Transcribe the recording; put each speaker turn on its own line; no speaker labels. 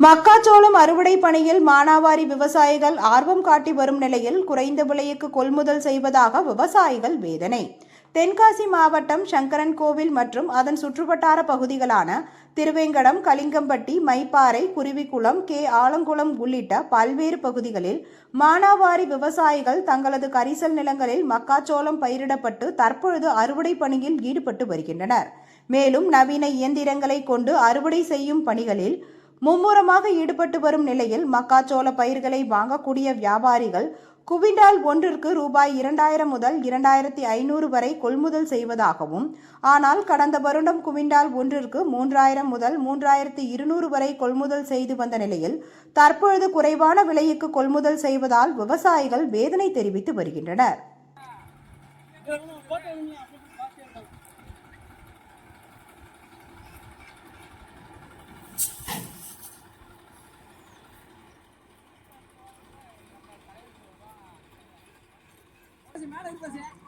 மக்காச்சோளம் அறுவடை பணியில் மானாவாரி விவசாயிகள் ஆர்வம் காட்டி வரும் நிலையில் குறைந்த விலைக்கு கொள்முதல் செய்வதாக விவசாயிகள் வேதனை. தென்காசி மாவட்டம் சங்கரன் கோவில் மற்றும் அதன் சுற்றுவட்டார பகுதிகளான திருவேங்கடம் கலிங்கம்பட்டி மைப்பாறை குருவிக்குளம் கே. ஆலங்குளம் உள்ளிட்ட பல்வேறு பகுதிகளில் மானாவாரி விவசாயிகள் தங்களது கரிசல் நிலங்களில் மக்காச்சோளம் பயிரிடப்பட்டு தற்பொழுது அறுவடை பணியில் ஈடுபட்டு வருகின்றனர். மேலும் நவீன இயந்திரங்களை கொண்டு அறுவடை செய்யும் பணிகளில் மும்முரமாக ஈடுபட்டு வரும் நிலையில் மக்காச்சோள பயிர்களை வாங்கக்கூடிய வியாபாரிகள் குவிண்டால் ஒன்றிற்கு ரூபாய் இரண்டாயிரம் முதல் இரண்டாயிரத்தி ஐநூறு வரை கொள்முதல் செய்வதாகவும் ஆனால் கடந்த வருடம் குவிண்டால் ஒன்றிற்கு மூன்றாயிரம் முதல் மூன்றாயிரத்தி இருநூறு வரை கொள்முதல் செய்து வந்த நிலையில் தற்பொழுது குறைவான விலைக்கு கொள்முதல் செய்வதால் விவசாயிகள் வேதனை தெரிவித்து வருகின்றனர்.
买了一块钱。